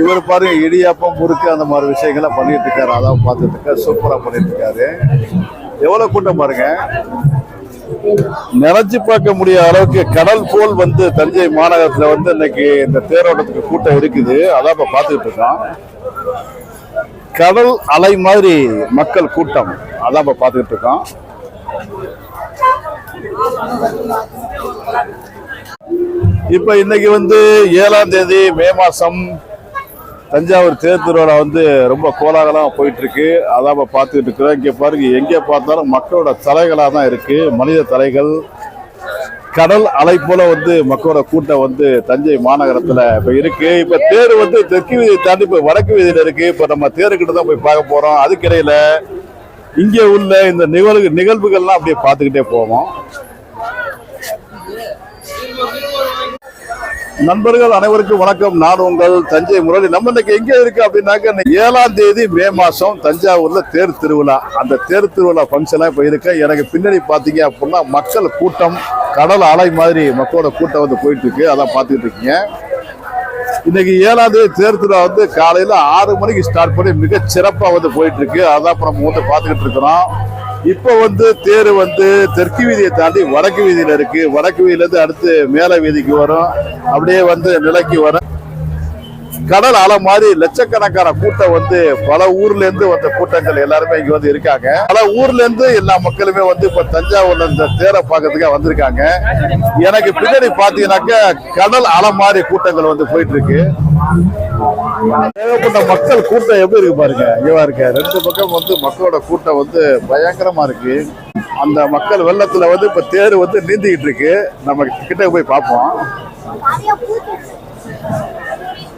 இவர் பாருங்க இடியாப்பம் முறுக்கு அந்த மாதிரி விஷயங்களை பண்ணிட்டு இருக்காரு. அதான் பார்த்துட்டு இருக்காரு சூப்பரா பண்ணிட்டு இருக்காரு. எவ்வளவு கூட்டம் பாருங்க. நினைச்சு பார்க்க முடியாத அளவுக்கு கடல் போல் வந்து தஞ்சை மாநகரத்துல வந்து இன்னைக்கு இந்த தேரோட்டத்துக்கு கூட்டம் இருக்குது. அதான் இப்ப பார்த்துக்கிட்டு இருக்கோம். கடல் அலை மாதிரி மக்கள் கூட்டம். அதான் இப்ப பார்த்துக்கிட்டு இருக்கோம். இப்ப இன்னைக்கு வந்து ஏழாம் தேதி மே மாசம் தஞ்சாவூர் தேர் திருவிழா வந்து ரொம்ப கோலாகலமாக போயிட்டு இருக்கு அதான் இப்ப பார்த்துக்கிட்டு இருக்கிறோம். இங்க பாருங்க எங்கே பார்த்தாலும் மக்களோட தலைகளாக தான் இருக்கு. மனித தலைகள் கடல் அலை போல வந்து மக்களோட கூட்டம் வந்து தஞ்சை மாநகரத்துல இப்ப இருக்கு. இப்ப தேர் வந்து தெற்கு வீதியை தாண்டி இப்ப வடக்கு வீதியில இருக்கு. இப்ப நம்ம தேருக்கிட்ட தான் போய் பார்க்க போறோம். அதுக்கிடையில இங்கே உள்ள இந்த நிகழ்வு நிகழ்வுகள்லாம் அப்படியே பார்த்துக்கிட்டே போவோம். நண்பர்கள் அனைவருக்கும் வணக்கம். நான் உங்கள் தஞ்சை முரளி. நம்ம இன்னைக்கு எங்கே இருக்கு அப்படின்னாக்க ஏழாம் தேதி மே மாசம் தஞ்சாவூர்ல தேர் திருவிழா. அந்த தேர் திருவிழா ஃபங்க்ஷன்லாம் இப்போ இருக்கு எனக்கு பின்னாடி பார்த்தீங்க அப்படின்னா மக்கள் கூட்டம் கடல் அலை மாதிரி மக்களோட கூட்டம் வந்து போயிட்டு இருக்கு அதான் பார்த்துக்கிட்டு இருக்கீங்க. இன்னைக்கு ஏழாம் தேதி தேர் திருவிழா வந்து காலையில ஆறு மணிக்கு ஸ்டார்ட் பண்ணி மிக சிறப்பாக வந்து போயிட்டு இருக்கு அதான் இப்போ நம்ம வந்து பார்த்துக்கிட்டு இருக்கிறோம். இப்போ வந்து தேர் வந்து தெற்கு வீதியை தாண்டி வடக்கு வீதியில இருக்கு. வடக்கு வீதியிலேருந்து அடுத்து மேல வீதிக்கு வரும். அப்படியே வந்து நிலைக்கு வரும். கடல் அலை மாதிரி லட்சக்கணக்கான கூட்டம் வந்து பல ஊர்ல இருந்து வந்த கூட்டங்கள் எல்லாருமே இங்க வந்து இருக்காங்க. பல ஊர்ல இருந்து எல்லா மக்களுமே வந்து இப்ப தஞ்சாவூர்ல இந்த தேரை பார்க்கறதுக்காக வந்திருக்காங்க. எனக்கு பின்னாடி பாத்தீங்கன்னாக்க கடல் அலை மாதிரி கூட்டங்கள் வந்து போயிட்டு இருக்கு தேவைப்பட்ட மக்கள் கூட்டம் எப்படி இருக்கு பாருங்க. இங்கவா இருக்க ரெண்டு பக்கம் வந்து மக்களோட கூட்டம் வந்து பயங்கரமா இருக்கு. அந்த மக்கள் வெள்ளத்துல வந்து இப்ப தேர் வந்து நீந்திக்கிட்டு இருக்கு. நம்ம கிட்ட போய் பார்ப்போம்.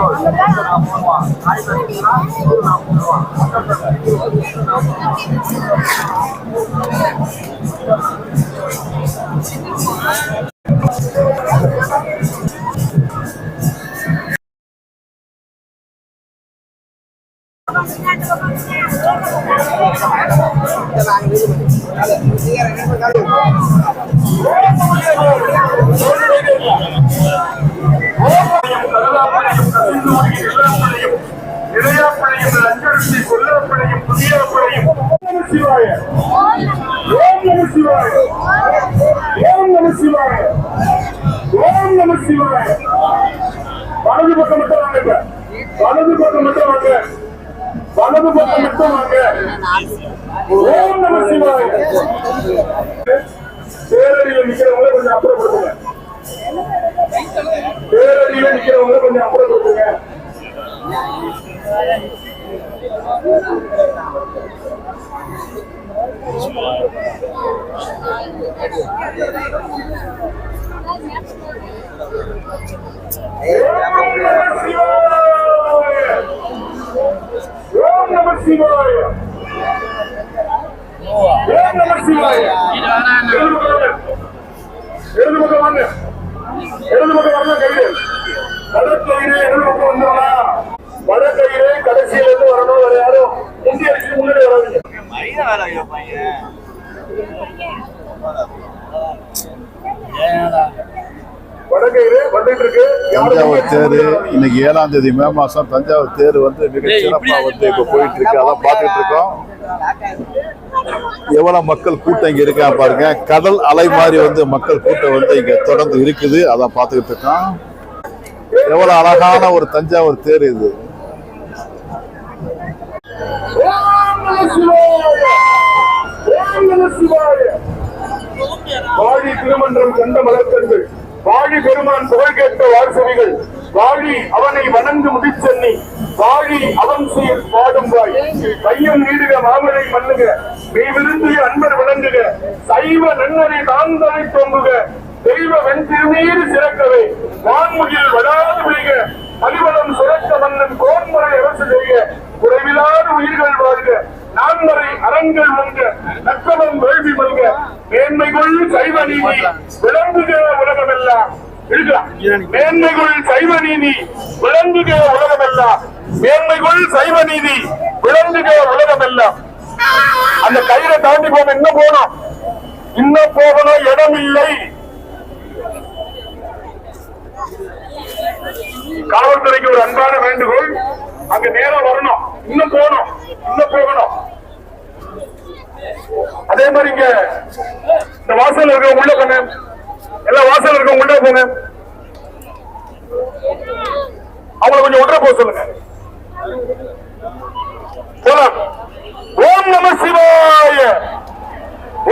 Terima kasih. லஞ்சரிசி கொல்லப்படையும் புதியப்படையும் சிவாய. ஓம் நம சிவாய. ஓம் நம சிவாய. ஓம் நம சிவாய. வலது பக்கம் மட்டும் வாங்க. இப்ப. வலது பக்கம் மட்டும் வாங்க. வலது பக்கம் மட்டும் வாங்க. ஓம் நம சிவாய. பேரடியில் நிக்கிறவங்களை கொஞ்சம் அப்புறப்படுத்துங்க. பேரடியில் நிக்கிறவங்களை கொஞ்சம் அப்புறப்படுத்துங்க. இடது பக்கம் வாங்க இடது பக்கம் வாங்க கைது கடைசியில இருந்து வரணும். வேற யாரும் முன்னாடி வராதீங்க. தஞ்சாவூர் தேர் இன்னைக்கு ஏழாம் தேதி மே மாசம் தஞ்சாவூர் தேர் வந்து மிக சிறப்பா வந்து இப்ப போயிட்டு இருக்கு அதான் பார்த்துட்டு இருக்கோம். எவ்வளவு மக்கள் கூட்டம் இங்க இருக்கா பாருங்க. கடல் அலை மாதிரி வந்து மக்கள் கூட்டம் வந்து இங்க தொடர்ந்து இருக்குது. அதான் பார்த்துக்கிட்டு இருக்கோம். எவ்வளவு அழகான ஒரு தஞ்சாவூர் தேர் இது. வாழி அவனை வணங்கு முடிச்சென்னி. வாழி அவன் சீர் பாடும் வாய் கையம் நீடுக மாமலை மல்லுக. மெய் விருந்திய அன்பர் விளங்குக. சைவ நன்னரை தாந்தரை தொங்குக. தெய்வ வெண்திருநீர் சிறக்கவே. வான்முகில் வடாது விழிக. மலிவளம் சுரக்க மன்னன் கோன்முறை அரசு செய்க. குறைவிலாத உயிர்கள் வாழ்க. நான்மறை அறங்கள் மல்க. நக்கமம் வேள்வி மல்க. மேன்மை கொள் சைவ நீதி. விளங்குக உலகமெல்லாம். மேன்மைகள் சைவ நீதி விளங்குக உலகமெல்லாம். மேன்மைகள் சைவ நீதி விளங்குக உலகமெல்லாம். அந்த கயிறை தாண்டி போன இன்னும் போனோம் இன்னும் போகணும் இடம் இல்லை காவல்துறைக்கு ஒரு அன்பான வேண்டுகோள். அங்க நேரம் வரணும். இன்னும் போகணும். இன்னும் போகணும். அதே மாதிரி இங்க இந்த வாசல் இருக்க உள்ள போங்க எல்லாம் வாசல் இருக்க உள்ள போங்க. அவங்களை கொஞ்சம் உடனே போக சொல்லுங்க. போலாம். ஓம் நம சிவாய.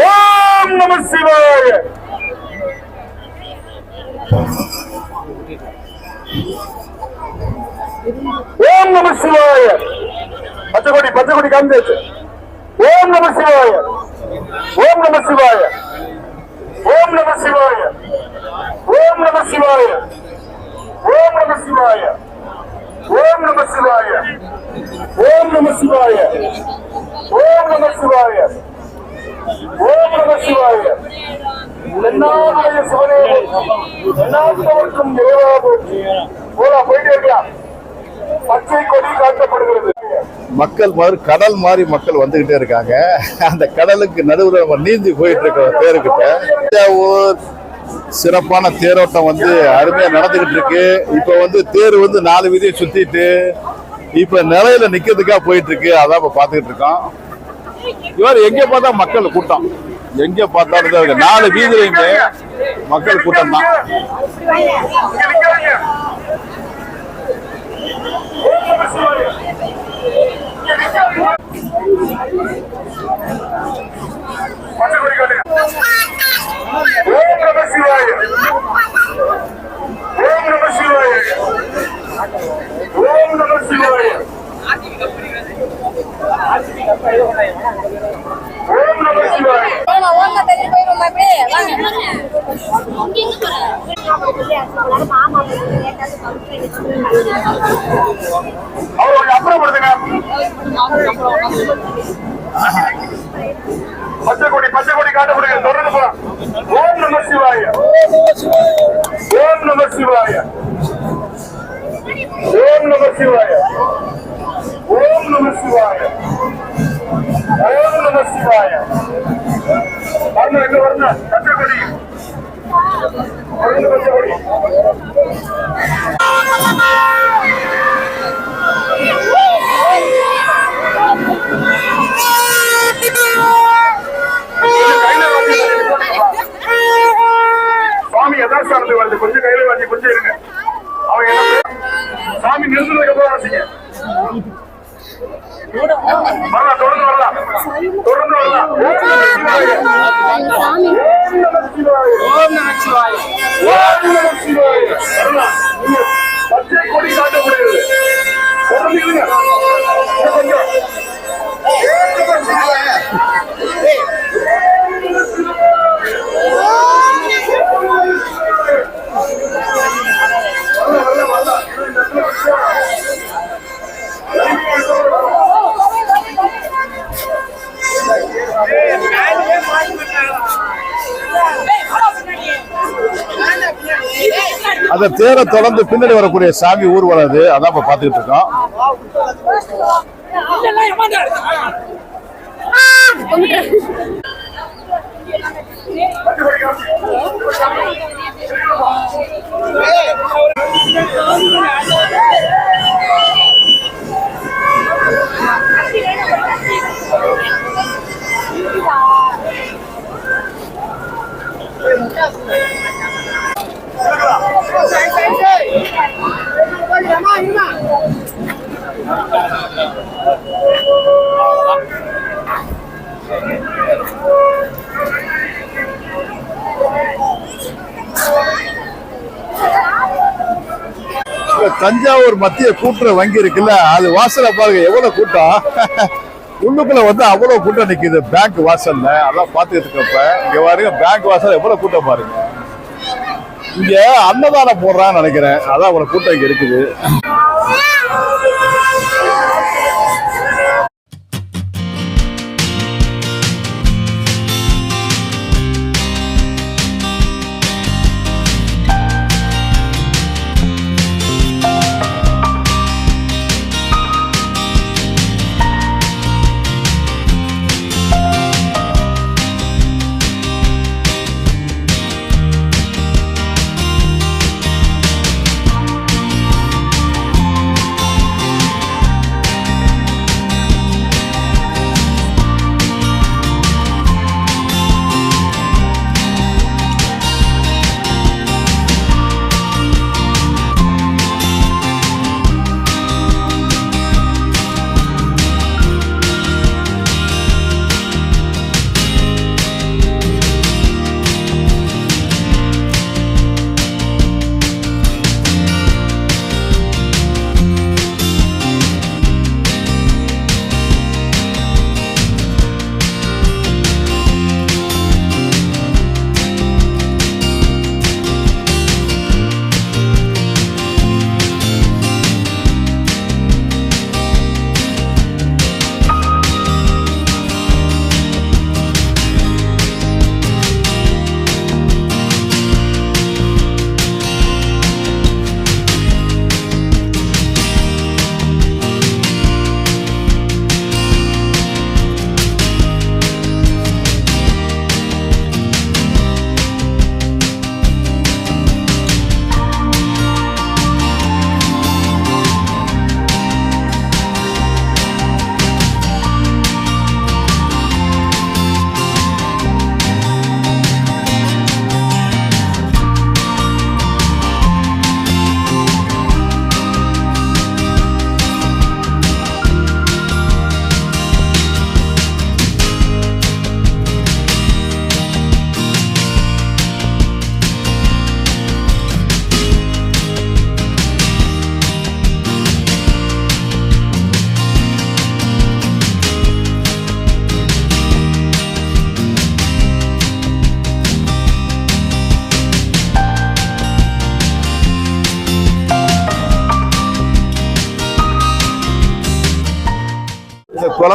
ஓம் நம சிவாய. ஓம் நம சிவாய. பச்சை கொடி பச்சை கொடி காமிச்சு ஓம் நம சிவாய. ஓம் நம சிவாய. ஓம் நம சிவாய. ஓம் நம சிவாய. ஓம் நம சிவாய. ஓம் நம சிவாய. ஓம் நம சிவாய. ஓம் நம சிவாய. ஓம் நம சிவாய. என்னாவுடைய சிவனே. என்னாத்தவர்க்கும் இறைவாகும் போலாம் போயிட்டே இருக்கலாம். பச்சை கொடி காட்டப்படுகிறது. மக்கள் மாதிரி கடல் மாதிரி மக்கள் வந்துகிட்டே இருக்காங்க. அந்த கடலுக்கு நடுவில் நம்ம நீந்தி போயிட்டு இருக்கோம் பேருக்கிட்ட தஞ்சாவூர் சிறப்பான தேரோட்டம் வந்து அருமையாக நடந்துக்கிட்டு இருக்கு. இப்போ வந்து தேர் வந்து நாலு வீதியை சுற்றிட்டு இப்போ நிலையில நிற்கிறதுக்காக போயிட்டு இருக்கு. அதான் இப்போ பார்த்துக்கிட்டு இருக்கோம். இவர் எங்கே பார்த்தா மக்கள் கூட்டம். எங்கே பார்த்தாலும் இருக்கு. நாலு வீதியிலையுமே மக்கள் கூட்டம் தான். Thank you. மாமா கொடுத்துங்க பச்சை கொடி பச்சை கொடி காட்ட கொடுங்க தொடர்ந்து போலாம். ஓம் நம சிவாய. ஓம் நம சிவாய. ஓம் நம சிவாய. ஓம் நம சிவாய. ஓம் நம சிவாய. வரணும் எங்க வரணும்? பச்சை கொடி பச்சை கொடி கையில வாங்கி சுவாமி யதாஸ்தானத்துக்கு வருது கொஞ்சம் கையில வாங்கி கொஞ்சம் இருங்க அவன் என்ன பேர்? சாமி நிறுத்தினதுக்கு அப்புறம் வாசிங்க வரலாம் தொடர்ந்து வரலாம் தொடர்ந்து வரலாம் ஓம் நம சிவாய. ஓம் நம சிவாய. வரலாம். பச்சை கொடி காட்டப்படுகிறது Hey! அந்த தேரை தொடர்ந்து பின்னாடி வரக்கூடிய சாமி ஊர்வலம் அது அதான் இப்ப பாத்துக்கிட்டு இருக்கோம் பச்சை you. தஞ்சாவூர் மத்திய கூட்டுற வங்கி இருக்குல்ல அது வாசல பாருங்க எவ்வளவு கூட்டம்? உள்ளுக்குள்ள வந்து அவ்வளவு கூட்டம் நிக்குது பேங்க் வாசல்ல. அதான் பாத்துக்கிட்டு இருக்கப்ப இங்க பாருங்க பேங்க் வாசல் எவ்வளவு கூட்டம் பாருங்க. இங்க அன்னதானம் போடுறான்னு நினைக்கிறேன். அதான் அவ்வளவு கூட்டம் இங்க இருக்குது.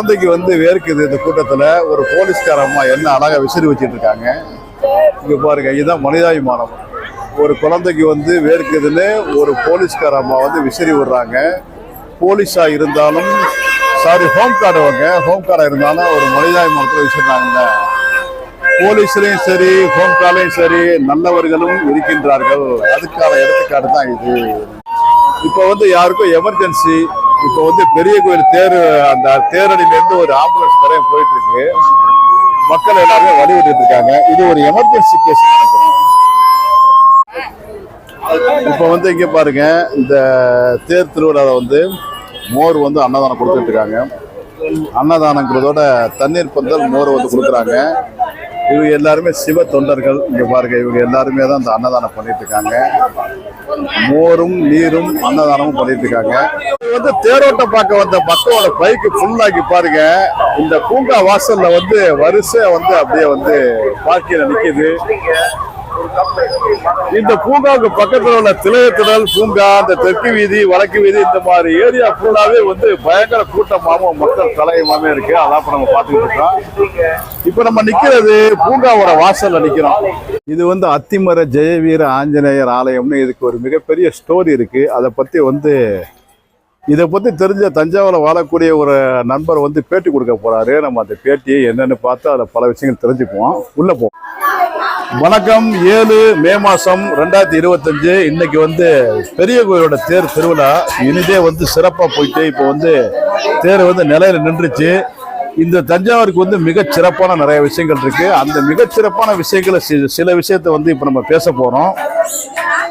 குழந்தைக்கு வந்து வேர்க்குது இந்த கூட்டத்தில் ஒரு போலீஸ்கார அம்மா என்ன அழகாக விசிறி வச்சுட்டு இருக்காங்க. இங்கே பாருங்க இதுதான் மனிதாபிமானம். ஒரு குழந்தைக்கு வந்து வேர்க்குதுன்னு ஒரு போலீஸ்கார அம்மா வந்து விசிறி விடுறாங்க. போலீஸாக இருந்தாலும் சாரி ஹோம் கார்டுவங்க ஹோம் கார்டாக இருந்தாலும் ஒரு மனிதாபிமானத்தில் விசிறாங்கல்ல போலீஸ்லேயும் சரி ஹோம் கார்ட்லயும் சரி நல்லவர்களும் இருக்கின்றார்கள். அதுக்கான எடுத்துக்காட்டு தான் இது. இப்போ வந்து யாருக்கும் எமர்ஜென்சி இப்போ வந்து பெரிய கோயில் தேர் அந்த தேரடியில இருந்து ஒரு ஆம்புலன்ஸ் வரையும் போயிட்டு இருக்கு மக்கள் எல்லாருமே வழிவிட்டு இருக்காங்க இது ஒரு எமர்ஜென்சி கேஸ் நினைக்கிறேன். இப்போ வந்து இங்க பாருங்க இந்த தேர் திருவிழாவில் வந்து மோர் வந்து அன்னதானம் கொடுத்துட்டு இருக்காங்க அன்னதானங்கிறதோட தண்ணீர் பந்தல் மோர் வந்து கொடுக்குறாங்க. இவங்க எல்லாருமே சிவ தொண்டர்கள். இங்கே பாருங்க இவங்க எல்லாருமே தான் இந்த அன்னதானம் பண்ணிட்டு இருக்காங்க மோரும் நீரும் அன்னதானமும் பண்ணிட்டு இருக்காங்க வந்து தேரோட்டம் பார்க்க வந்த மக்களோட பைக்கு ஃபுல்லாக்கி பாருங்க. இந்த பூங்கா வாசல்ல வந்து வரிசை வந்து அப்படியே வந்து பார்க்கில நிக்குது. இந்த பூங்காவுக்கு பக்கத்தில் உள்ள திலகத்திடல் பூங்கா இந்த தெற்கு வீதி வடக்கு வீதி இந்த மாதிரி ஏரியா ஃபுல்லாவே வந்து பயங்கர கூட்டமாகவும் மக்கள் தலையமாவே இருக்கு. அதான் இப்போ நம்ம பார்த்துக்கிட்டு இருக்கோம். இப்போ நம்ம நிற்கிறது பூங்காவோட வாசல்ல நிற்கிறோம் இது வந்து அத்திமர ஜெயவீர ஆஞ்சநேயர் ஆலயம்னு இதுக்கு ஒரு மிகப்பெரிய ஸ்டோரி இருக்கு. அதை பற்றி வந்து இதை பற்றி தெரிஞ்ச தஞ்சாவூரில் வாழக்கூடிய ஒரு நண்பர் வந்து பேட்டி கொடுக்க போறாரு. நம்ம அந்த பேட்டியை என்னன்னு பார்த்து அதில் பல விஷயங்கள் தெரிஞ்சுக்குவோம். உள்ளே போவோம் வணக்கம். ஏழு மே மாசம் ரெண்டாயிரத்தி இருபத்தஞ்சு. இன்னைக்கு வந்து பெரிய கோயிலோட தேர் திருவிழா. இனிதே வந்து சிறப்பாக போயிட்டு இப்போ வந்து தேர் வந்து நிலையில நின்றுச்சு. இந்த தஞ்சாவூருக்கு வந்து மிகச் சிறப்பான நிறைய விஷயங்கள் இருக்கு. அந்த மிகச் சிறப்பான விஷயங்களை சில விஷயத்த வந்து இப்போ நம்ம பேச போறோம்.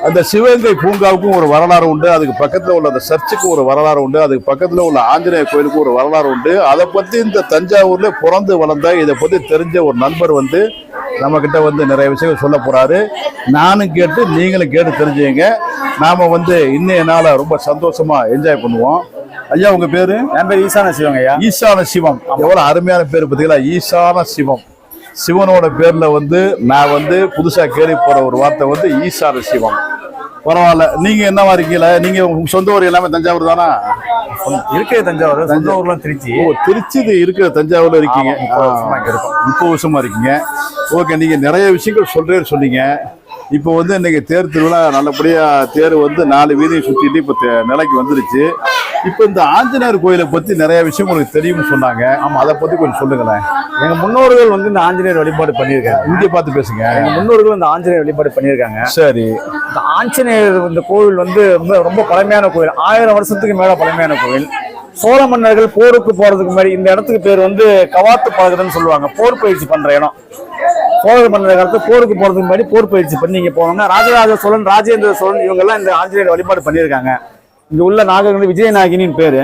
அந்த சிவகங்கை பூங்காவுக்கும் ஒரு வரலாறு உண்டு அதுக்கு பக்கத்துல உள்ள அந்த சர்ச்சுக்கும் ஒரு வரலாறு உண்டு அதுக்கு பக்கத்துல உள்ள ஆஞ்சநேய கோயிலுக்கும் ஒரு வரலாறு உண்டு. அதை பத்தி இந்த தஞ்சாவூர்ல பிறந்து வளர்ந்த இதை பத்தி தெரிஞ்ச ஒரு நண்பர் வந்து நம்ம கிட்ட வந்து நிறைய விஷயங்கள் சொல்ல போறாரு. நானும் கேட்டு நீங்களும் கேட்டு தெரிஞ்சுங்க. நாம வந்து இன்னைய நாளை ரொம்ப சந்தோஷமா என்ஜாய் பண்ணுவோம். ஐயா உங்க பேரு? என் பேர் ஈசான சிவங்க ஐயா ஈசான சிவம். எவ்வளவு அருமையான பேர் பார்த்தீங்களா ஈசான சிவம். சிவனோட பேர்ல வந்து நான் வந்து புதுசா கேள்வி போற ஒரு வார்த்தை வந்து ஈசார சிவம். பரவாயில்ல. நீங்க என்னவா இருக்கீங்களா நீங்க உங்க சொந்த ஊர் எல்லாமே தஞ்சாவூர் தானா? இருக்கிற தஞ்சாவூர். ஊர்லாம் திருச்சி. ஓ திருச்சி இருக்கிற தஞ்சாவூர்ல இருக்கீங்க. முப்பது வருஷமா இங்க இருக்கோம். முப்பது வருஷமா இருக்கீங்க. ஓகே நீங்க நிறைய விஷயங்கள் சொல்றேன்னு சொன்னீங்க. இப்போ வந்து இன்னைக்கு தேர் திருவிழா நல்லபடியா தேர் வந்து நாலு வீதியும் சுத்திட்டு இப்போ நிலைக்கு வந்துருச்சு. இப்போ இந்த ஆஞ்சநேயர் கோயிலை பத்தி நிறைய விஷயம் உங்களுக்கு தெரியும்னு சொன்னாங்க. ஆமா அதை பத்தி கொஞ்சம் சொல்லுங்களேன். எங்க முன்னோர்கள் வந்து இந்த ஆஞ்சநேயர் வழிபாடு பண்ணியிருக்காங்க. இங்கே பார்த்து பேசுங்க. எங்க முன்னோர்கள் இந்த ஆஞ்சநேயர் வழிபாடு பண்ணியிருக்காங்க. சரி. இந்த ஆஞ்சநேயர் இந்த கோவில் வந்து ரொம்ப ரொம்ப பழமையான கோவில். ஆயிரம் வருஷத்துக்கு மேல பழமையான கோவில். சோழ மன்னர்கள் போருக்கு போறதுக்கு முன்னாடி இந்த இடத்துக்கு பேர் வந்து கவாத்து பழகுதுன்னு சொல்லுவாங்க. போர் பயிற்சி பண்ற இடம். சோழ மன்னர் காலத்து போருக்கு போறதுக்கு முன்னாடி போர் பயிற்சி பண்ணி இங்க போவாங்க ராஜராஜ சோழன் ராஜேந்திர சோழன் இவங்க எல்லாம் இந்த ஆஞ்சநேயர் வழிபாடு பண்ணியிருக்காங்க. இங்க உள்ள நாகர் வந்து விஜயநாயகினின் பேரு.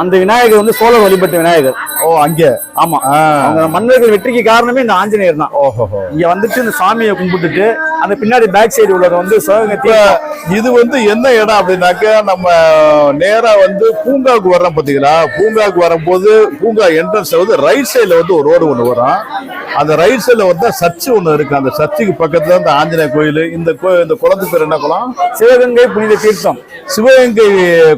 அந்த விநாயகர் வந்து சோழர் வழிபட்ட விநாயகர். ஓ அங்கே. ஆமா. ஆ. அவங்க மன்னர்கள் வெற்றிக்கு காரணமே இந்த ஆஞ்சநேயர் தான் ஓஹோ இங்க வந்துட்டு இந்த சாமியை கும்பிட்டுட்டு அந்த பின்னாடி பேக் சைடு உள்ளது வந்து சிவகங்கை இது வந்து என்ன இடம் அப்படின்னாக்க நம்ம நேரா வந்து பூங்காவுக்கு வர்றோம் பாத்தீங்களா? பூங்காவுக்கு வரும்போது பூங்கா என்ட்ரன்ஸ் வந்து ரைட் சைடுல வந்து ஒரு ரோடு ஒன்று வரும். அந்த ரைட் சைடுல வந்து சர்ச்சு ஒன்று இருக்கு. அந்த சர்ச்சுக்கு பக்கத்துல இந்த ஆஞ்சநேயர் கோயில். இந்த கோ இந்த குளத்து பேர் என்ன குளம்? சிவகங்கை புனித தீர்த்தம். சிவகங்கை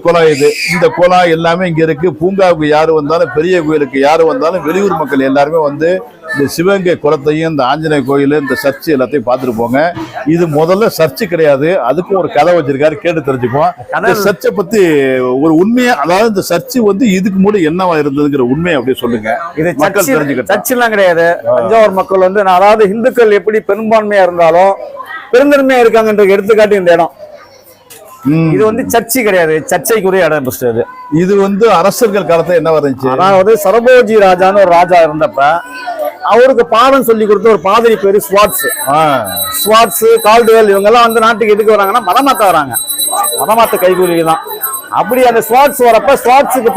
குளம் இது. இந்த குளம் எல்லாமே இங்க இருக்கு. பூங்காவுக்கு யாரு வந்தாலும் பெரிய கோயிலுக்கு யாரு வந்தாலும் வெளியூர் மக்கள் எல்லாருமே வந்து இந்த சிவகங்கை குளத்தையும் இந்த ஆஞ்சநேயர் கோயில் இந்த சர்ச்சு எல்லாத்தையும் பார்த்துட்டு போங்க. இது முதல்ல சர்ச்சு கிடையாது. அதுக்கும் ஒரு கதை வச்சிருக்காரு கேட்டு இந்த சர்ச்சை பத்தி ஒரு உண்மையா அதாவது இந்த சர்ச்சு வந்து இதுக்கு முன்னாடி என்னவா இருந்ததுங்கிற உண்மையை அப்படியே சொல்லுங்க. இது மக்கள் தெரிஞ்சுக்கிட்டோம் சர்ச்செல்லாம் கிடையாது. தஞ்சாவூர் மக்கள் வந்து அதாவது இந்துக்கள் எப்படி பெரும்பான்மையா இருந்தாலும் பெருந்தன்மையா இருக்காங்கன்ற எடுத்துக்காட்டு இந்த இடம். இது வந்து சர்ச்சு கிடையாது. சர்ச்சைக்குரிய இடம் ஃபர்ஸ்ட் அது இது வந்து அரசர்கள் காலத்துல என்ன இருந்துச்சு? அதாவது சரபோஜி ராஜான்னு ஒரு ராஜா இருந்தப்ப அவருக்கு பாடம் சொல்லி கொடுத்த ஒரு பாதிரி பேரு ஸ்வாட்ஸ். ஸ்வாட்ஸ் கால்டுவெல் இவங்க எல்லாம் வந்து நாட்டுக்கு எதுக்கு வராங்கன்னா மதமாத்த வராங்க. மதமாத்த கைகூலி தான் அப்படி அந்த ஸ்வாட்ஸ் வரப்ப ஸ்வாட்ஸுக்கு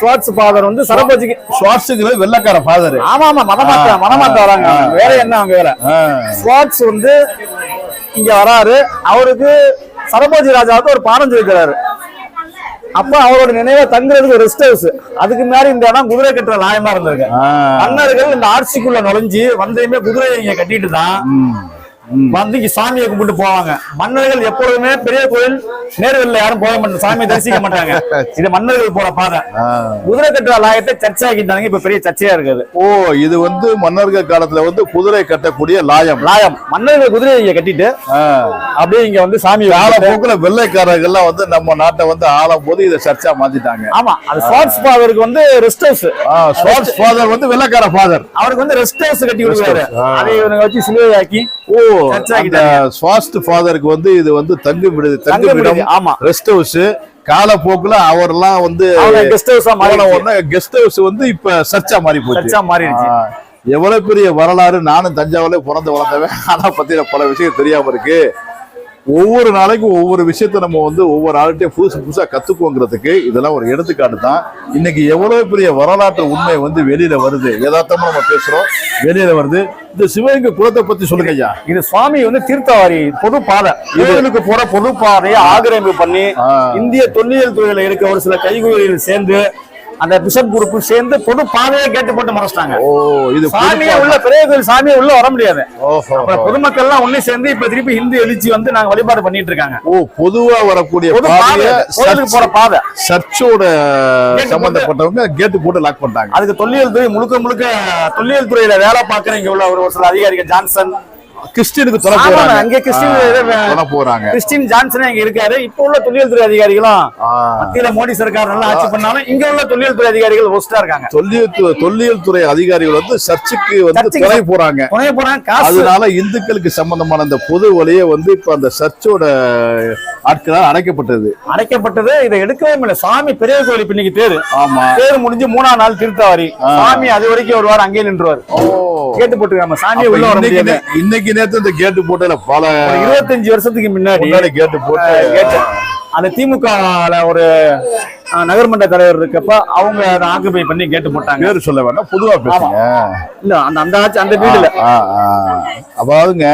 ஸ்வாட்ஸ் ஃபாதர் வந்து சரபோஜிக்கு சுவாட்ஸுங்கிறது வெள்ளக்கார ஃபாதர் ஆமா ஆமா மதமாத்த மதமாத்த வராங்க. வேற என்ன அவங்க வேற? ஸ்வாட்ஸ் வந்து இங்க வராரு. அவருக்கு சரபோஜி ராஜாவுக்கு ஒரு பாடம் சொல்லி தராரு. அப்ப அவரோட நினைவை தங்குறதுக்கு ரெஸ்ட் ஹவுஸ் அதுக்கு மேல இந்த இடம் குதிரை கட்டுற நியாயமா இருந்திருக்கு. மன்னர்கள் இந்த ஆட்சிக்குள்ள நுழைஞ்சு வந்தையுமே குதிரையை இங்க கட்டிட்டு தான். வந்து இங்க சாமியை கும்பிட்டு போவாங்க. மன்னர்கள் எப்பொழுதுமே பெரிய கோயில் நேர்வெளியில யாரும் போக மாட்டாங்க. சாமியை தரிசிக்க மாட்டாங்க. இது மன்னர்கள் போற பாதை. குதிரை கட்டுற லாயத்தை சர்ச்சாக்கிட்டாங்க இப்ப பெரிய சர்ச்சையா இருக்குது. ஓ இது வந்து மன்னர்கள் காலத்துல வந்து குதிரை கட்டக்கூடிய லாயம். லாயம். மன்னர்கள் குதிரையை இங்க கட்டிட்டு. அப்படியே இங்க வந்து சாமி காலப்போக்குல வெள்ளைக்காரர்கள்லாம் வந்து நம்ம நாட்டை வந்து ஆளும் போது இதை சர்ச்சா மாத்திட்டாங்க. ஆமா அது ஸ்வாட்ஸ் ஃபாதருக்கு வந்து ரெஸ்ட் ஹவுஸ் ஸ்வாட்ஸ் ஃபாதர் வந்து வெள்ளைக்கார ஃபாதர் அவருக்கு வந்து ரெஸ்ட் ஹவுஸ் கட்டி கொடுக்குறாரு. ஆ. அதை இவனுங்க வச்சு சிலுவையாக்கி ஓ அந்த ஸ்வாஸ்ட் ஃபாதருக்கு வந்து இது வந்து தங்கு விடுது தங்கு தங்கு விடுதி, விடம் ஆமா. ரெஸ்ட் ஹவுஸ் காலப்போக்குல அவர்லாம் வந்து கெஸ்ட் ஹவுஸா மாறி கெஸ்ட் ஹவுஸ் வந்து இப்ப சர்ச்சா மாறி போச்சு. சர்ச்சா மாறிடுச்சு. எவ்வளவு பெரிய வரலாறு நானும் தஞ்சாவூர்ல பிறந்து வளர்ந்தவன். ஆனா பத்தின பல விஷயம் தெரியாம இருக்கு. ஒவ்வொரு நாளைக்கும் ஒவ்வொரு விஷயத்த நம்ம வந்து ஒவ்வொரு ஆள்கிட்டயும் புதுசு புதுசா கத்துக்குவோங்கிறதுக்கு இதெல்லாம் ஒரு எடுத்துக்காட்டு தான். இன்னைக்கு எவ்வளவு பெரிய வரலாற்று உண்மை வந்து வெளியில வருது? யதார்த்தமா நம்ம பேசுறோம். வெளியில வருது. இந்த சிவகங்கை குலத்தை பத்தி சொல்லுங்க ஐயா. இது சுவாமி வந்து தீர்த்தவாரி பொது பாதை. கோயிலுக்கு போற பொது பாதையை ஆக்கிரமிப்பு பண்ணி. இந்திய தொல்லியல் துறையில இருக்க ஒரு சில கைகூலிகள் சேர்ந்து அந்த பிஷப் குரூப் சேர்ந்து பொது பாதையை கேட்டு போட்டு மறைச்சிட்டாங்க. ஓ இது சாமியே உள்ள பெரிய கோயில் சாமியே உள்ள வர முடியாது. பொதுமக்கள் எல்லாம் ஒண்ணு சேர்ந்து இப்ப திருப்பி இந்து எழுச்சி வந்து நாங்க வழிபாடு பண்ணிட்டு இருக்காங்க. ஓ பொதுவா வரக்கூடிய கோயிலுக்கு போற பாதை. சர்ச்சோட சம்பந்தப்பட்டவங்க கேட்டு போட்டு லாக் பண்ணிட்டாங்க. அதுக்கு தொல்லியல் துறை முழுக்க முழுக்க தொல்லியல் துறையில வேலை பார்க்குற இங்க உள்ள ஒரு சில அதிகாரிகள் ஜான்சன் கிறிஸ்டியனுக்கு தொலை போறாங்க. அங்க கிறிஸ்டின் போறாங்க. கிறிஸ்டின் ஜான்சன் இங்க இருக்காரு. இப்ப உள்ள தொல்லியல் துறை அதிகாரிகளும். மத்தியில மோடி சர்க்கார் நல்லா ஆட்சி பண்ணாலும் இங்க உள்ள தொல்லியல் துறை அதிகாரிகள் ஒஸ்டா இருக்காங்க. தொல்லியல் தொல்லியல் துறை அதிகாரிகள் வந்து சர்ச்சுக்கு வந்து தொலை போறாங்க. துணைய போறாங்க அதனால இந்துக்களுக்கு சம்பந்தமான அந்த பொது வழியே வந்து இப்ப அந்த சர்ச்சோட ஆட்களால் அடைக்கப்பட்டது. அடைக்கப்பட்டது இதை எடுக்கவே முடியல. சாமி பெரிய கோயில் இன்னைக்கு தேரு. ஆமா. தேர் முடிஞ்சு மூணாம் நாள் திருத்தாவாரி. சாமி அது வரைக்கும் வருவார் அங்கேயே நின்றுவார். கேட்டு போட்டுருக்காங்க சாமியை உள்ள வர இன்னைக்கு முடியாது. நே- இன்னைக்கு நேத்து இந்த கேட்டு போட்டுல பல இருபத்தஞ்சு வருஷத்துக்கு முன்னாடி கேட்டு போட்டு கேட்டு. அந்த திமுக ஒரு நகர்மன்ற தலைவர் இருக்கப்ப அவங்க அதை ஆக்குபை பண்ணி கேட்டு போட்டாங்க. பேரு சொல்ல வேண்டாம் பொதுவா பேசுங்க. இல்ல அந்த அந்த ஆட்சி அந்த வீடுல. அதாவதுங்க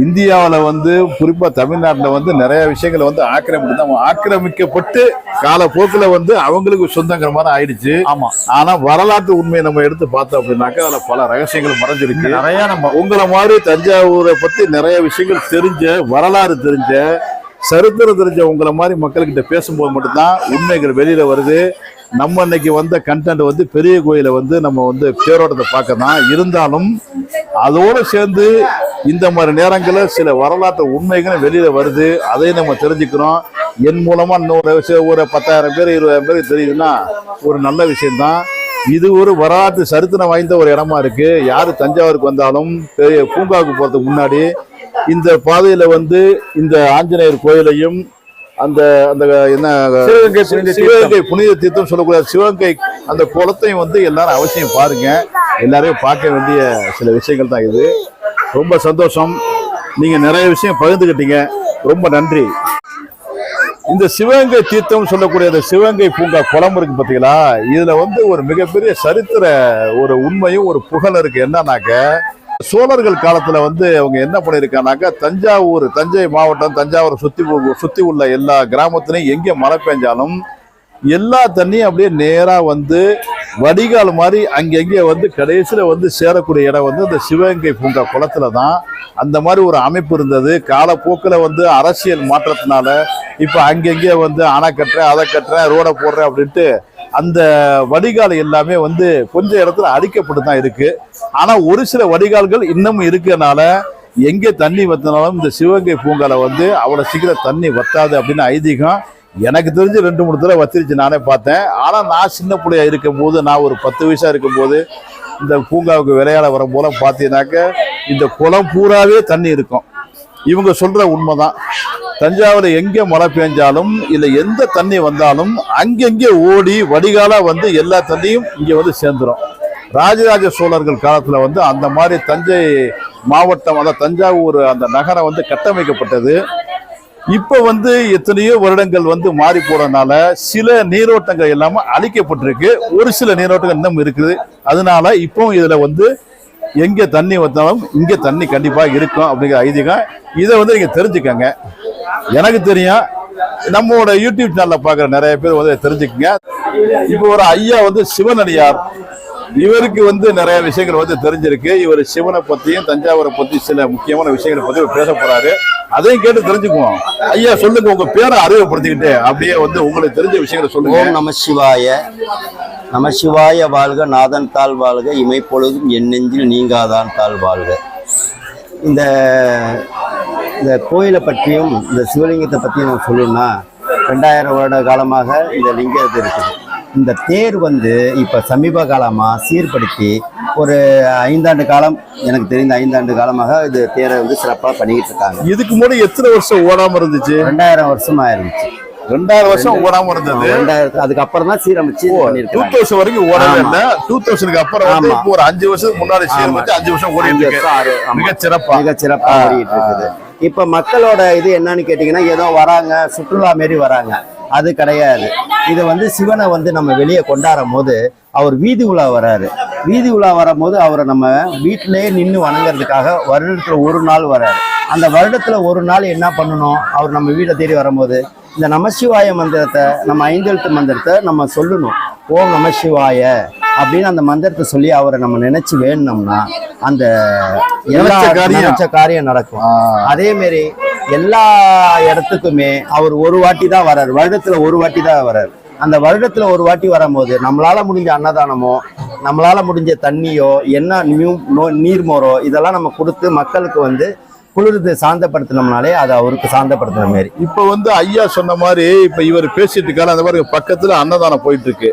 இந்தியாவுல வந்து குறிப்பா தமிழ்நாட்டுல வந்து நிறைய விஷயங்கள் வந்து ஆக்கிரமிப்பு ஆக்கிரமிக்கப்பட்டு காலப்போக்குல வந்து அவங்களுக்கு சொந்தங்கிற மாதிரி ஆயிடுச்சு. ஆமா. ஆனா வரலாற்று உண்மையை நம்ம எடுத்து பார்த்தோம் அப்படின்னாக்கா அதுல பல ரகசியங்கள் மறைஞ்சிருக்கு. நிறைய நம்ம உங்களை மாதிரி தஞ்சாவூரை பத்தி நிறைய விஷயங்கள் தெரிஞ்ச வரலாறு தெரிஞ்ச சரித்திரம் தெரிஞ்ச உங்களை மாதிரி மக்கள்கிட்ட பேசும்போது மட்டும்தான் உண்மைகள் வெளியில வருது. நம்ம இன்னைக்கு வந்த கண்டென்ட் வந்து பெரிய கோயிலை வந்து நம்ம வந்து பேரோட்டத்தை பார்க்க தான் இருந்தாலும் அதோடு சேர்ந்து இந்த மாதிரி நேரங்களில் சில வரலாற்று உண்மைகள் வெளியில வருது. அதையும் நம்ம தெரிஞ்சுக்கிறோம். என் மூலமா இன்னொரு விஷயம் ஒரு பத்தாயிரம் பேர் இருபதாயிரம் பேர் தெரியுதுன்னா ஒரு நல்ல விஷயம்தான். இது ஒரு வரலாற்று சரித்திரம் வாய்ந்த ஒரு இடமா இருக்கு. யாரு தஞ்சாவூருக்கு வந்தாலும் பெரிய பூங்காவுக்கு போறதுக்கு முன்னாடி இந்த பாதையில வந்து இந்த ஆஞ்சநேயர் கோயிலையும் அந்த அந்த என்ன சிவகங்கை புனித தீர்த்தம். சிவகங்கை புனித தீர்த்தம் சொல்லக்கூடிய சிவகங்கை அந்த குளத்தையும் வந்து எல்லாரும் அவசியம் பாருங்க. எல்லாரையும் பார்க்க வேண்டிய சில விஷயங்கள் தான் இது. ரொம்ப சந்தோஷம். நீங்க நிறைய விஷயம் பகிர்ந்துக்கிட்டீங்க ரொம்ப நன்றி. இந்த சிவகங்கை தீர்த்தம் சொல்லக்கூடிய அந்த சிவகங்கை பூங்கா குளம் இருக்கு பாத்தீங்களா இதுல வந்து ஒரு மிகப்பெரிய சரித்திர ஒரு உண்மையும் ஒரு புகழ் இருக்கு. என்னன்னாக்க சோழர்கள் காலத்துல வந்து அவங்க என்ன பண்ணிருக்காங்கனாக்கா தஞ்சாவூர் தஞ்சை மாவட்டம் தஞ்சாவூர் சுத்தி சுத்தி உள்ள எல்லா கிராமத்துலையும் எங்கே மழை பெஞ்சாலும் எல்லா தண்ணியும் அப்படியே நேரா வந்து வடிகால் மாதிரி அங்கங்கே வந்து கடைசியில் வந்து சேரக்கூடிய இடம் வந்து இந்த சிவகங்கை பூங்கா குளத்துல தான். அந்த மாதிரி ஒரு அமைப்பு இருந்தது. காலப்போக்கில் வந்து அரசியல் மாற்றத்தினால இப்போ அங்கங்கே வந்து அணை கட்டுறேன் அதை கட்டுறேன் ரோடை போடுறேன் அப்படின்ட்டு அந்த வடிகால் எல்லாமே வந்து கொஞ்சம் இடத்துல அடிக்கப்பட்டு தான் இருக்கு. ஆனால் ஒரு சில வடிகால்கள் இன்னமும் இருக்கிறனால எங்கே தண்ணி வத்தினாலும் இந்த சிவகங்கை பூங்கால வந்து அவ்வளோ சீக்கிரம் தண்ணி வத்தாது அப்படின்னு ஐதீகம் எனக்கு தெரிஞ்சு ரெண்டு மூணு தடவை வத்திருச்சு நானே பார்த்தேன். ஆனால் நான் சின்ன பிள்ளையா இருக்கும்போது நான் ஒரு பத்து வயசாக இருக்கும்போது இந்த பூங்காவுக்கு விளையாட வரும்போது பார்த்தீங்கன்னாக்க இந்த குளம் பூராவே தண்ணி இருக்கும். இவங்க சொல்ற உண்மைதான். தஞ்சாவூர் எங்கே மழை பெஞ்சாலும் இல்லை எந்த தண்ணி வந்தாலும் அங்கங்கே ஓடி வடிகாலாக வந்து எல்லா தண்ணியும் இங்கே வந்து சேர்ந்துரும். ராஜராஜ சோழர்கள் காலத்தில் வந்து அந்த மாதிரி தஞ்சை மாவட்டம் அதாவது தஞ்சாவூர் அந்த நகரம் வந்து கட்டமைக்கப்பட்டது. இப்போ வந்து எத்தனையோ வருடங்கள் வந்து மாறி போகிறதுனால சில நீரோட்டங்கள் எல்லாமே அழிக்கப்பட்டிருக்கு. ஒரு சில நீரோட்டங்கள் இன்னும் இருக்குது. அதனால இப்போ இதில் வந்து எங்க தண்ணி வந்தாலும் இங்க தண்ணி கண்டிப்பா இருக்கும் அப்படிங்கிற ஐதீகம். இதை வந்து நீங்க தெரிஞ்சுக்கங்க. எனக்கு தெரியும் நம்மளோட யூடியூப் சேனல்ல பாக்குற நிறைய பேர் வந்து தெரிஞ்சுக்கங்க. இப்போ ஒரு ஐயா வந்து சிவனடியார். இவருக்கு வந்து நிறைய விஷயங்கள் வந்து தெரிஞ்சிருக்கு. இவர் சிவனை பத்தியும் தஞ்சாவூரை பத்தி சில முக்கியமான விஷயங்களை பத்தி பேச போறாரு. அதையும் கேட்டு தெரிஞ்சுக்குவோம். ஐயா சொல்லுங்க உங்க பேரை அறிமுகப்படுத்திக்கிட்டு அப்படியே வந்து உங்களுக்கு தெரிஞ்ச விஷயங்களை சொல்லுங்க. ஓம் நம சிவாய. நம சிவாய வாழ்க நாதன் தாழ் வாழ்க இமைப்பொழுதும் என் நெஞ்சில் நீங்காதான் தாழ் வாழ்க. இந்த இந்த கோயிலை பற்றியும் இந்த சிவலிங்கத்தை பற்றியும் நான் சொல்லணும்னா ரெண்டாயிரம் வருட காலமாக இந்த லிங்கம் இருக்குது. இந்த தேர் வந்து இப்போ சமீப காலமாக சீர்படுத்தி ஒரு ஐந்தாண்டு காலம் எனக்கு தெரிந்த ஐந்தாண்டு காலமாக இது தேரை வந்து சிறப்பாக பண்ணிக்கிட்டு இருக்காங்க. இதுக்கு முன்னாடி எத்தனை வருஷம் ஓடாம இருந்துச்சு? ரெண்டாயிரம் வருஷமா இருந்துச்சு. ரெண்டாயிரம் வருஷம் ஓடாம இருந்தது? ரெண்டாயிரத்து அதுக்கப்புறம் தான் சீரமைச்சு டூ தௌசண்ட் வரைக்கும் ஓடவே. இல்ல. டூ தௌசண்ட்க்கு அப்புறம் வந்து ஒரு அஞ்சு வருஷத்துக்கு முன்னாடி சீர் ஆமா. வச்சு அஞ்சு வருஷம் ஓடிட்டு இருக்கு. மிக சிறப்பா. மிக சிறப்பா ஆ, ஓடிட்டு இருக்குது. இப்ப மக்களோட இது என்னன்னு கேட்டீங்கன்னா ஏதோ வராங்க சுற்றுலா மாரி வராங்க. அது கிடையாது. இது வந்து சிவனை வந்து நம்ம வெளியே கொண்டாடும் போது அவர் வீதி உலா வராரு. வீதி உலா வரும்போது அவரை நம்ம வீட்டிலேயே நின்று வணங்குறதுக்காக வருடத்துல ஒரு நாள் வராரு. அந்த வருடத்துல ஒரு நாள் என்ன பண்ணணும்? அவர் நம்ம வீட்டை தேடி வரும்போது இந்த நமசிவாய மந்திரத்தை நம்ம ஐந்தெழுத்து மந்திரத்தை நம்ம சொல்லணும். ஓம் நமசிவாய அப்படின்னு அந்த மந்திரத்தை சொல்லி அவரை நம்ம நினைச்சு வேணும்னா அந்த எல்லா காரியம். நடக்கும். அதே மாதிரி எல்லா இடத்துக்குமே அவர் ஒரு வாட்டி தான் வர்றாரு. வருடத்துல ஒரு வாட்டி தான் வர்றாரு. அந்த வருடத்துல ஒரு வாட்டி வரும்போது நம்மளால முடிஞ்ச அன்னதானமோ நம்மளால முடிஞ்ச தண்ணியோ என்ன நியூ- நோ- நீர்மோரோ இதெல்லாம் நம்ம கொடுத்து மக்களுக்கு வந்து குளிர்ந்து சாந்தப்படுத்தினோம்னாலே அது அவருக்கு சாந்தப்படுத்துற மாதிரி இப்ப வந்து ஐயா சொன்ன மாதிரி இப்ப இவர் பேசிட்டு இருக்காரு. அந்த மாதிரி பக்கத்துல அன்னதானம் போயிட்டு இருக்கு.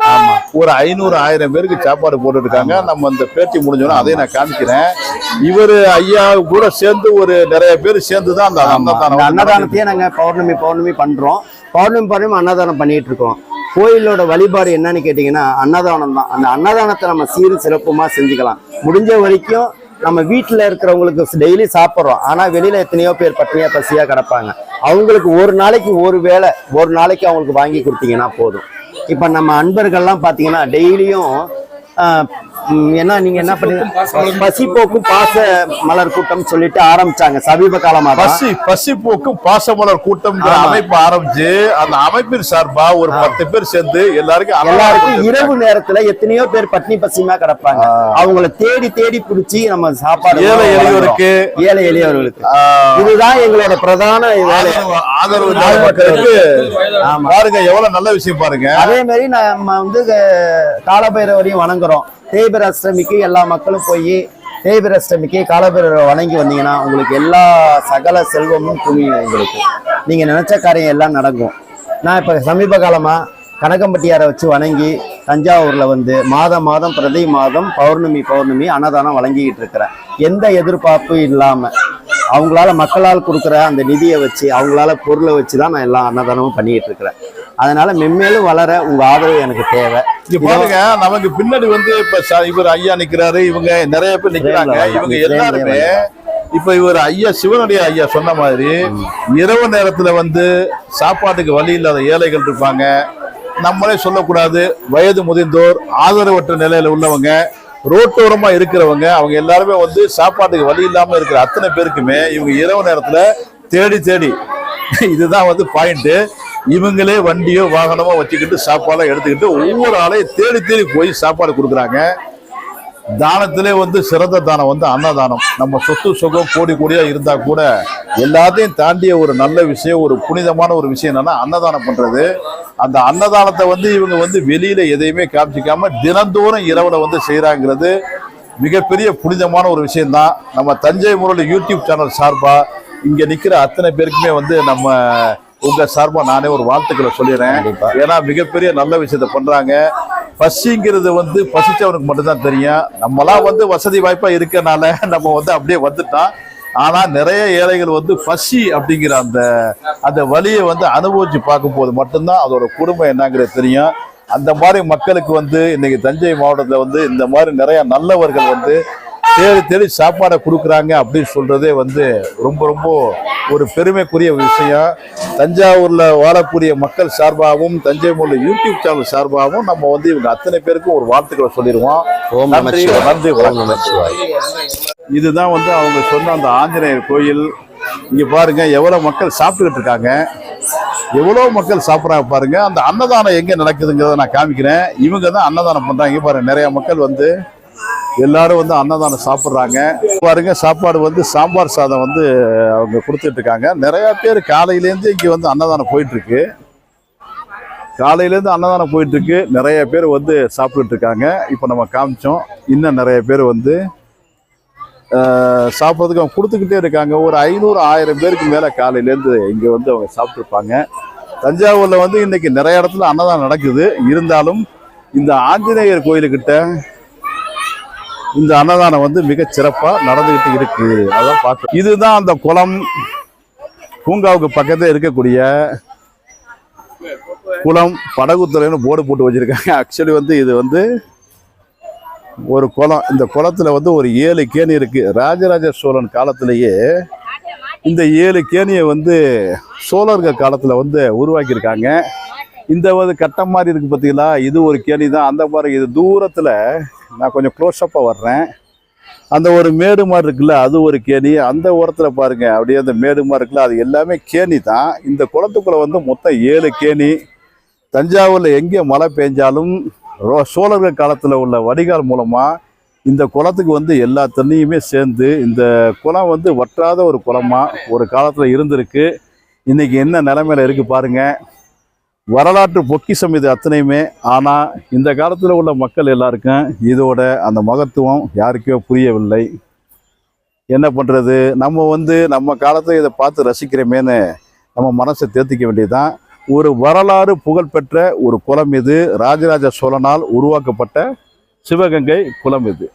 ஒரு ஐநூறு ஆயிரம் பேருக்கு சாப்பாடு போட்டுட்டு இருக்காங்க நம்ம அந்த பேட்டி முடிஞ்சோன்னா அதையும் நான் காமிக்கிறேன். இவரு ஐயா கூட சேர்ந்து ஒரு நிறைய பேர் சேர்ந்து தான் அந்த. அன்னதானம் அன்னதானத்தையே நாங்க பௌர்ணமி பௌர்ணமி பண்றோம். பௌர்ணமி பௌர்ணமி அன்னதானம் பண்ணிட்டு இருக்கோம். கோயிலோட வழிபாடு என்னன்னு கேட்டீங்கன்னா அன்னதானம் தான். அந்த அன்னதானத்தை நம்ம சீரும் சிறப்புமா செஞ்சுக்கலாம். முடிஞ்ச வரைக்கும் நம்ம வீட்டில் இருக்கிறவங்களுக்கு டெய்லி சாப்பிட்றோம். ஆனால் வெளியில எத்தனையோ பேர் பட்டினியாக பசியா கிடப்பாங்க. அவங்களுக்கு ஒரு நாளைக்கு ஒரு வேளை ஒரு நாளைக்கு அவங்களுக்கு வாங்கி கொடுத்தீங்கன்னா போதும். இப்போ நம்ம அன்பர்கள்லாம் பார்த்தீங்கன்னா டெய்லியும் ஏன்னா நீங்க என்ன பண்ணி பசி போக்கும் பாச மலர் கூட்டம் சொல்லிட்டு ஆரம்பிச்சாங்க. சமீப காலமா. பசி பசி போக்கும் பாசமலர் கூட்டம்ங்கிற ஆமா. அமைப்பு ஆரம்பிச்சு அந்த அமைப்பின் சார்பா ஒரு பத்து பேர் சேர்ந்து எல்லாருக்கும் எல்லாருக்கும். இரவு நேரத்துல எத்தனையோ பேர் பட்னி பசிமா கிடப்பாங்க. அவங்கள தேடி தேடி பிடிச்சி நம்ம சாப்பாடு ஏழை. எளியோருக்கு. ஏழை எளியவர்களுக்கு இதுதான் எங்களோட பிரதான ஆதரவு பாருங்க எவ்வளவு நல்ல விஷயம் பாருங்க. அதே மாதிரி நம்ம வந்து காலபைரவரையும் வணங்குறோம். தேய்பிர அஷ்டமிக்கு எல்லா மக்களும் போய் தேய்பிர அஷ்டமிக்கு காலபைரவரை வணங்கி வந்தீங்கன்னா உங்களுக்கு எல்லா சகல செல்வமும் குமியும் உங்களுக்கு. நீங்கள் நினச்ச காரியம் எல்லாம் நடக்கும். நான் இப்போ சமீப காலமாக கனகம்பட்டியாரை வச்சு வணங்கி தஞ்சாவூரில் வந்து மாதம் மாதம் பிரதி மாதம் பௌர்ணமி பௌர்ணமி அன்னதானம் வழங்கிக்கிட்டு இருக்கிறேன். எந்த எதிர்பார்ப்பும் இல்லாமல் அவங்களால மக்களால் கொடுக்குற அந்த நிதியை வச்சு அவங்களால பொருளை வச்சு தான் நான் எல்லா அன்னதானமும் பண்ணிக்கிட்டு இருக்கிறேன். அதனால மென்மேலும் வளர உங்க ஆதரவு எனக்கு தேவை. இங்க பாருங்க நமக்கு பின்னாடி வந்து இப்ப இவர் ஐயா நிக்கிறாரு இவங்க நிறைய பேர் நிக்கிறாங்க. இவங்க எல்லாருமே இப்ப இவர் ஐயா சிவனுடைய ஐயா சொன்ன மாதிரி இரவு நேரத்துல வந்து சாப்பாட்டுக்கு வழி இல்லாத ஏழைகள் இருப்பாங்க. நம்மளே சொல்லக்கூடாது வயது முதிர்ந்தோர் ஆதரவற்ற நிலையில உள்ளவங்க ரோட்டோரமா இருக்கிறவங்க அவங்க எல்லாருமே வந்து சாப்பாட்டுக்கு வழி இல்லாம இருக்கிற அத்தனை பேருக்குமே இவங்க இரவு நேரத்துல தேடி தேடி. இதுதான் வந்து பாயிண்ட் இவங்களே வண்டியோ வாகனமோ வச்சுக்கிட்டு சாப்பாடெல்லாம் எடுத்துக்கிட்டு ஒவ்வொரு ஆளையும் தேடி தேடி போய் சாப்பாடு கொடுக்குறாங்க. தானத்திலே வந்து சிறந்த தானம் வந்து அன்னதானம். நம்ம சொத்து சுகம் கோடி கோடியாக இருந்தால் கூட எல்லாத்தையும் தாண்டிய ஒரு நல்ல விஷயம் ஒரு புனிதமான ஒரு விஷயம் என்னன்னா அன்னதானம் பண்ணுறது அந்த அன்னதானத்தை வந்து இவங்க வந்து வெளியில் எதையுமே காமிச்சிக்காம தினந்தோறும் இரவில் வந்து செய்கிறாங்கிறது மிகப்பெரிய புனிதமான ஒரு விஷயம்தான். நம்ம தஞ்சை முரளி யூடியூப் சேனல் சார்பாக இங்கே நிற்கிற அத்தனை பேருக்குமே வந்து நம்ம உங்க சார்பா நானே ஒரு வாழ்த்துக்களை சொல்லிடுறேன். ஏன்னா மிகப்பெரிய நல்ல விஷயத்த பண்றாங்க. பசிங்கிறது வந்து பசிச்சவனுக்கு மட்டும்தான் தெரியும். நம்மலாம் வந்து வசதி வாய்ப்பா இருக்கனால நம்ம வந்து அப்படியே வந்துட்டோம். ஆனா நிறைய ஏழைகள் வந்து பசி அப்படிங்கிற அந்த அந்த வலியை வந்து அனுபவிச்சு பார்க்கும்போது மட்டும்தான் அதோட குடும்பம் என்னங்கிறது தெரியும். அந்த மாதிரி மக்களுக்கு வந்து இன்னைக்கு தஞ்சை மாவட்டத்துல வந்து இந்த மாதிரி நிறைய நல்லவர்கள் வந்து தேடி தேடி சாப்பாடை கொடுக்குறாங்க அப்படின்னு சொல்றதே வந்து ரொம்ப ரொம்ப ஒரு பெருமைக்குரிய விஷயம். தஞ்சாவூர்ல வாழக்கூடிய மக்கள் சார்பாகவும் தஞ்சை மூல யூடியூப் சேனல் சார்பாகவும் நம்ம வந்து இவங்க அத்தனை பேருக்கும் ஒரு வாழ்த்துக்களை சொல்லிடுவோம். நன்றி. நன்றி. இதுதான் வந்து அவங்க சொன்ன அந்த ஆஞ்சநேயர் கோயில். இங்க பாருங்க எவ்வளவு மக்கள் சாப்பிட்டுக்கிட்டு இருக்காங்க. எவ்வளவு மக்கள் சாப்பிட்றாங்க பாருங்க. அந்த அன்னதானம் எங்க நடக்குதுங்கிறத நான் காமிக்கிறேன். இவங்க தான் அன்னதானம் பண்றாங்க. இங்க பாருங்க நிறைய மக்கள் வந்து எல்லாரும் வந்து அன்னதானம் சாப்பிட்றாங்க. பாருங்க சாப்பாடு வந்து சாம்பார் சாதம் வந்து அவங்க கொடுத்துட்டு இருக்காங்க நிறையா பேர் காலையிலேருந்து இங்கே வந்து அன்னதானம் போயிட்டுருக்கு காலையிலேருந்து அன்னதானம் போயிட்டுருக்கு நிறைய பேர் வந்து சாப்பிட்டுட்டு இருக்காங்க இப்போ நம்ம காமிச்சோம். இன்னும் நிறைய பேர் வந்து சாப்பிட்றதுக்கு அவங்க கொடுத்துக்கிட்டே இருக்காங்க. ஒரு ஐநூறு ஆயிரம் பேருக்கு மேலே காலையிலேருந்து இங்கே வந்து அவங்க சாப்பிட்ருப்பாங்க தஞ்சாவூரில் வந்து இன்னைக்கு நிறைய இடத்துல அன்னதானம் நடக்குது. இருந்தாலும் இந்த ஆஞ்சநேயர் கோயிலுக்கிட்ட இந்த அன்னதானம் வந்து மிக சிறப்பாக நடந்துகிட்டு இருக்கு. அதான் பார்க்க இதுதான் அந்த குளம். பூங்காவுக்கு பக்கத்தில் இருக்கக்கூடிய குளம். படகுத்துறைன்னு போர்டு போட்டு வச்சுருக்காங்க. ஆக்சுவலி வந்து இது வந்து ஒரு குளம். இந்த குளத்தில் வந்து ஒரு ஏழு கேணி இருக்குது ராஜராஜ சோழன் காலத்திலேயே இந்த ஏழு கேணியை வந்து சோழர்கள் காலத்தில் வந்து உருவாக்கியிருக்காங்க. இந்த வந்து கட்டம் மாதிரி இருக்குது பார்த்தீங்களா இது ஒரு கேணி தான் அந்த மாதிரி இது தூரத்தில் நான் கொஞ்சம் க்ளோஸ்அப்பாக வர்றேன். அந்த ஒரு மேடு மாதிரி இருக்குல்ல அது ஒரு கேணி. அந்த ஓரத்தில் பாருங்கள் அப்படியே அந்த மேடு மாதிரி இருக்குல்ல அது எல்லாமே கேணி தான். இந்த குளத்துக்குள்ள வந்து மொத்தம் ஏழு கேணி. தஞ்சாவூரில் எங்கே மழை பெஞ்சாலும் ரோ- சோழர்கள் காலத்தில் உள்ள வடிகால் மூலமாக இந்த குளத்துக்கு வந்து எல்லா தண்ணியுமே சேர்ந்து இந்த குளம் வந்து வற்றாத ஒரு குளமாக ஒரு காலத்தில் இருந்திருக்கு. இன்றைக்கி என்ன நிலமையில் இருக்குது பாருங்கள் வரலாற்று பொக்கிஷம் இது அத்தனையுமே. ஆனால் இந்த காலத்தில் உள்ள மக்கள் எல்லாருக்கும் இதோட அந்த மகத்துவம் யாருக்கோ புரியவில்லை. என்ன பண்ணுறது நம்ம வந்து நம்ம காலத்தை இதை பார்த்து ரசிக்கிறோமேன்னு நம்ம மனசை தேர்த்திக்க வேண்டியதுதான். ஒரு வரலாறு புகழ்பெற்ற ஒரு குளம் இது. ராஜராஜ சோழனால் உருவாக்கப்பட்ட சிவகங்கை குளம் இது.